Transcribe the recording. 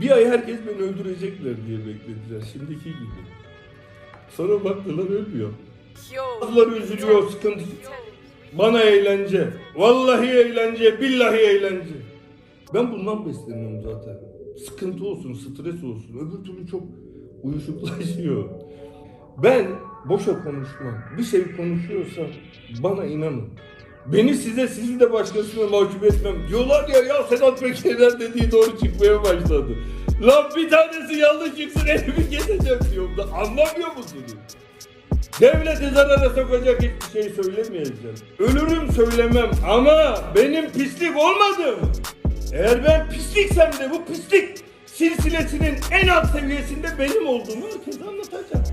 Bir ay herkes beni öldürecekler diye beklediler. Şimdiki gibi. Sonra baktılar ölmüyor. Yo. Bazıları üzülüyor, sıkıntı. Bana eğlence. Vallahi eğlence, billahi eğlence. Ben bundan besleniyorum zaten. Sıkıntı olsun, stres olsun. Öbür türlü çok uyuşuklaşıyor. Ben boşa konuşmam. Bir şey konuşuyorsam bana inanın. Beni size, sizi de başkasına mahcup etmem. Diyorlar ya ya Sedat Peker'den dediği doğru çıkmaya başladı. Lan bir tanesi yanlış çıksın elimi keseceğim diyorum da anlamıyor musunuz? Devleti zarara sokacak hiçbir şey söylemeyeceğim. Ölürüm söylemem ama benim pislik olmadım. Eğer ben pisliksem de bu pislik silsilesinin en alt seviyesinde benim olduğumu herkese anlatacağım.